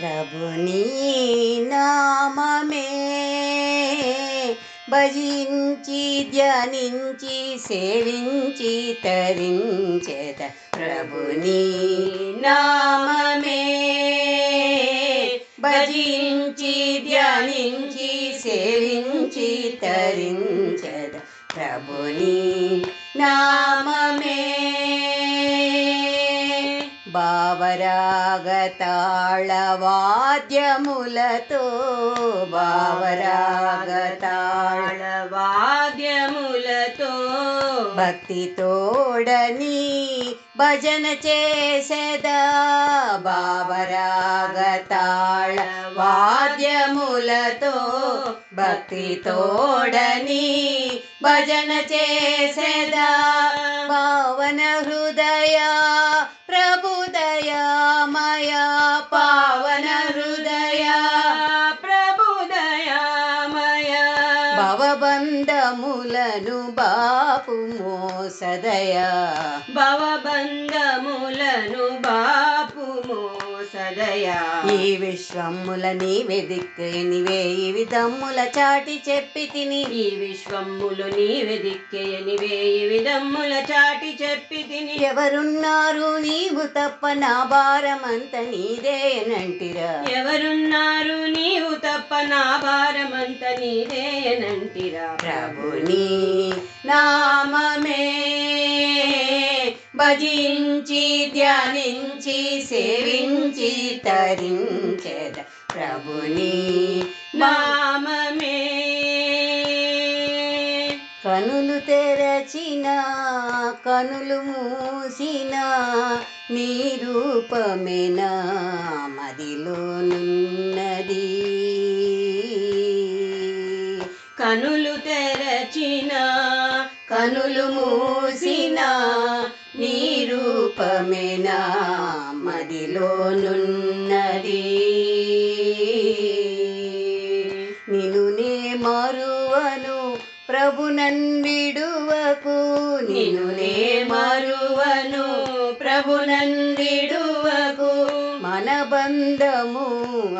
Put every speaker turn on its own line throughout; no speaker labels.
ప్రభుని నామమే. భజించి ధ్యానించి సేవించి తరించేద ప్రభుని నామమే. భజించి ధ్యానించి సేవించి తరించేద ప్రభుని నా భావరాగతాళవాద్యములతో భావరాగతాళ
వాద్యములతో
భక్తి తోడని భజన చేసేదా భావరాగతాళ వాద్యములతో భక్తి తోడని భజన చేసేదా పావన హృదయ పావన హృదయ
ప్రభుదయామయ
భవబంధములను బాపు మోసదయా
భవబంధములను బాపు మోసదయా
ఈ విశ్వముల నీవే దిక్కు నీవే ఈ విధముల చాటి చెప్పి తిని.
ఈ విశ్వములు నీవే దిక్కేయని వేయి విధముల చాటి చెప్పి తిని.
ఎవరున్నారు నీవు తప్ప నా భారమంత నీదేనంటిరా
ఎవరున్నారు నీవు తప్ప నా భారమంత నీదేనంటిరా
ప్రభుని నామమే భజించి ధ్యానించి సేవించి తరించెద ప్రభుని
నామమే.
కనులు తెరచిన కనులు మూసిన నీ రూపమేన మదిలోనున్నది.
కనులు తెరచిన
కనులు మూసిన నీ రూపమేనా మదిలోనున్నది? నిన్ను నే మరువను ప్రభునందిడువకు నిన్ను నే మరువను ప్రభునందిడువకు మన బంధము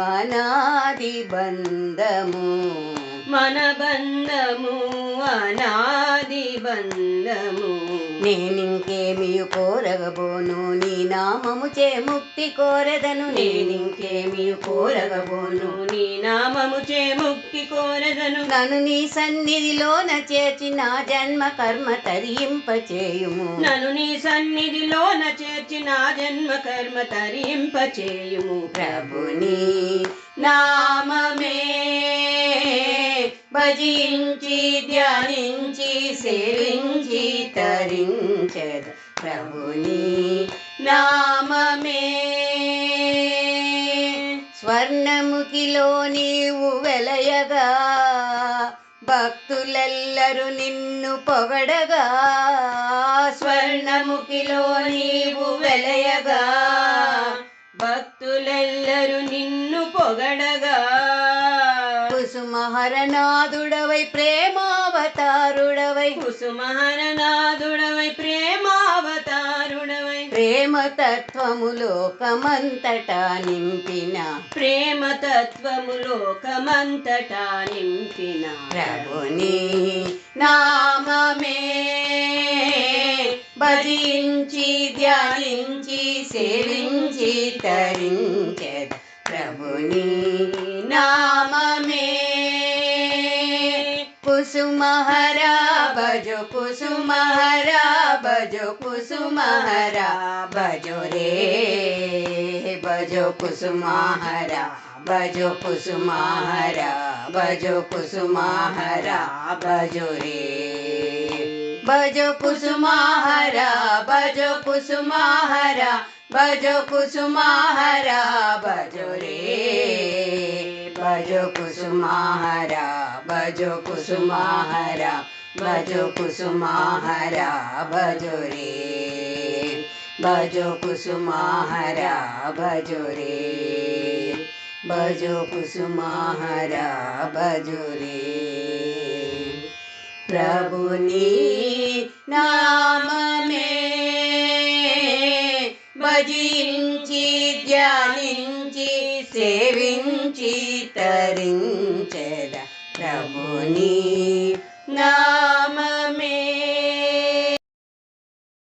అనాది బంధము.
మన బంధము అనాది బంధము
నేనింకేమి కోరగబోను నీ నామము చే ముక్తి కోరెదను. నేనింకేమి కోరగబోను
నీ నామము చే ముక్తి కోరదను.
నన్ను నీ సన్నిధిలోన చేర్చి నా జన్మ కర్మ తరింపచేయుము
నన్ను నీ సన్నిధిలోన చేర్చి నా జన్మ కర్మ తరింప చేయుము
ప్రభుని నామమే. భజించి ధ్యానించి సేవించి తరించద ప్రభుని నామమే. స్వర్ణముఖిలో నీవు వెలయగా భక్తులెల్లరూ నిన్ను పొగడగా. స్వర్ణముఖిలో నీవు వెలయగా
భక్తులెల్లరూ నిన్ను పొగడగా.
కుసుమహరనాథుడవై ప్రేమావతారుడవై.
కుసుమహరనాథుడవై ప్రేమావతారుడవై.
ప్రేమ తత్వము లోకమంతటా నింపిన.
ప్రేమ తత్వము లోకమంతటా నింపిన.
ప్రభుని నామమే. భజించి ధ్యానించి సేవించి తరించద. ప్రభుని నామమే. बजो कुसुमहरा बजो कुसुमहरा बजो रे बजो कुसुमहरा बजो कुसुमहरा बजो कुसुमहरा बजो रे बजो कुसुमहरा बजो कुसुमहरा बजो कुसुमहरा बजो रे बजो कुसुमहरा बजो कुसुमहरा भजो कुसुमाहरा भजो रे भजो कुसुमाहरा भजो रे भजो कुसुमाहरा भजो रे प्रभुनि नाम मे भजिञ्चि ध्यानिञ्चि सेविञ्चि तरिञ्चद प्रभुनी